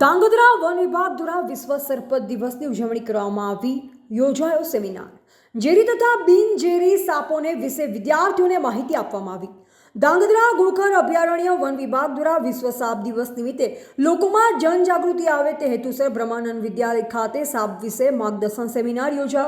Dhrangadhra one વિભાગ દ્વારા વિશ્વ સરપત દિવસની ઉજવણી કરવામાં આવી. યોજાયો સેમિનાર. ઝેરી તથા બિનઝેરી સાપોને વિશે વિદ્યાર્થીઓને માહિતી આપવામાં આવી. ધાંગધ્રા ગુળખર અભયારણ્ય વન વિભાગ દ્વારા વિશ્વ સાપ દિવસ નિમિત્તે લોકોમાં જનજાગૃતિ આવે તે હેતુસર બ્રહ્માનંદ વિદ્યાલય ખાતે સાપ વિશે માર્ગદર્શન સેમિનાર યોજા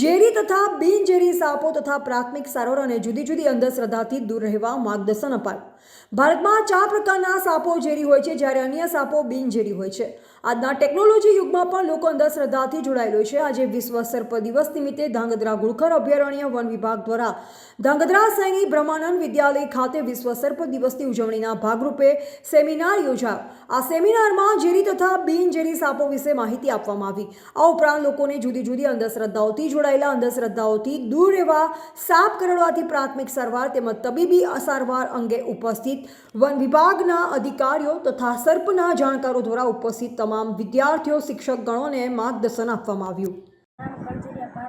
ઝેરી તથા બિનઝેરી સાપો તથા પ્રાથમિક સારવાર અને જુદી જુદી અંધશ્રદ્ધાથી દૂર રહેવા માર્ગદર્શન અપાયું. ભારતમાં ચાર પ્રકારના સાપો ઝેરી હોય છે, જ્યારે અન્ય સાપો બિનઝેરી હોય છે. આજના ટેકનોલોજી યુગમાં પણ લોકો અંધશ્રદ્ધાથી જોડાયેલો છે. આજે વિશ્વ સર્પ દિવસ નિમિત્તે ધાંગધ્રા ગુળખર અભયારણ્ય વન વિભાગ દ્વારા ધાંગધ્રા સૈની બ્રહ્માનંદ વિદ્યાલય ખાતે વિશ્વ સર્પ દિવસની ઉજવણીના ભાગરૂપે સેમિનાર યોજાયો. આ સેમિનારમાં ઝેરી તથા બિનઝેરી સાપો વિશે માહિતી આપવામાં આવી. આ ઉપરાંત લોકોને જુદી જુદી અંધશ્રદ્ધાઓથી જોડાયેલા, અંધશ્રદ્ધાઓથી દૂર રહેવા, સાપ કરડવાથી પ્રાથમિક સારવાર તેમજ તબીબી સારવાર અંગે ઉપસ્થિત વન વિભાગના અધિકારીઓ તથા સર્પના જાણકારો દ્વારા ઉપસ્થિત તમામ વિદ્યાર્થીઓ શિક્ષક ગણોને માર્ગદર્શન આપવામાં આવ્યું.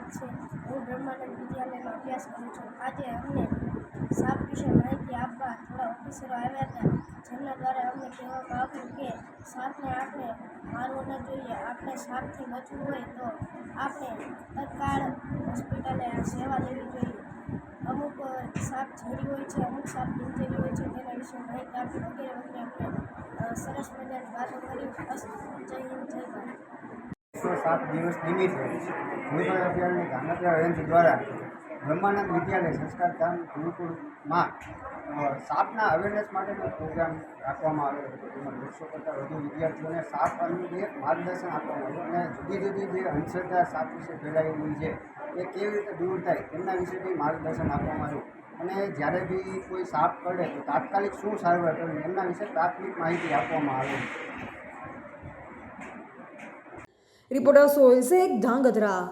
છે. હું બ્રહ્માનંદ વિદ્યાલયમાં અભ્યાસ કરું છું. આજે અમને સાપ વિશે માહિતી આપવા થોડા ઓફિસરો આવ્યા હતા. જેમના દ્વારા અમને કહેવામાં આવ્યું કે, સાપને આપણે મારવો ન જોઈએ. આપણે સાપથી બચવું હોય તો આપણે તત્કાળ હોસ્પિટલે સેવા લેવી જોઈએ. અમુક સાપ ઝેરી હોય છે, અમુક સાપ બિનઝેરી હોય છે. તેના વિશે માહિતી આપી વગેરે વગેરે આપણે સરસ મજાની વાતો કરી. બસ, જય હિન્દ સાત દિવસ નિમિત્તે ગુરુકુળ અભિયાનની ધાંગધ્રા એજન્સી દ્વારા બ્રહ્માનંદ વિદ્યાલય સંસ્કાર ધામ ગુરુકુળમાં સાપના અવેરનેસ માટેનો પ્રોગ્રામ રાખવામાં આવેલો હતો. તેમાં દોઢસો કરતાં વધુ વિદ્યાર્થીઓને સાપ અંગે માર્ગદર્શન આપવામાં આવ્યું અને જુદી જુદી જે અંધશ્રદ્ધા સાપ વિશે ફેલાયેલી છે, એ કેવી રીતે દૂર થાય તેમના વિશે બી માર્ગદર્શન આપવામાં આવ્યું. અને જ્યારે બી કોઈ સાપ કરડે તો તાત્કાલિક શું સારવાર કરવી એમના વિશે પ્રાથમિક માહિતી આપવામાં આવી. રિપોર્ટર એક ધાંગધ્રા.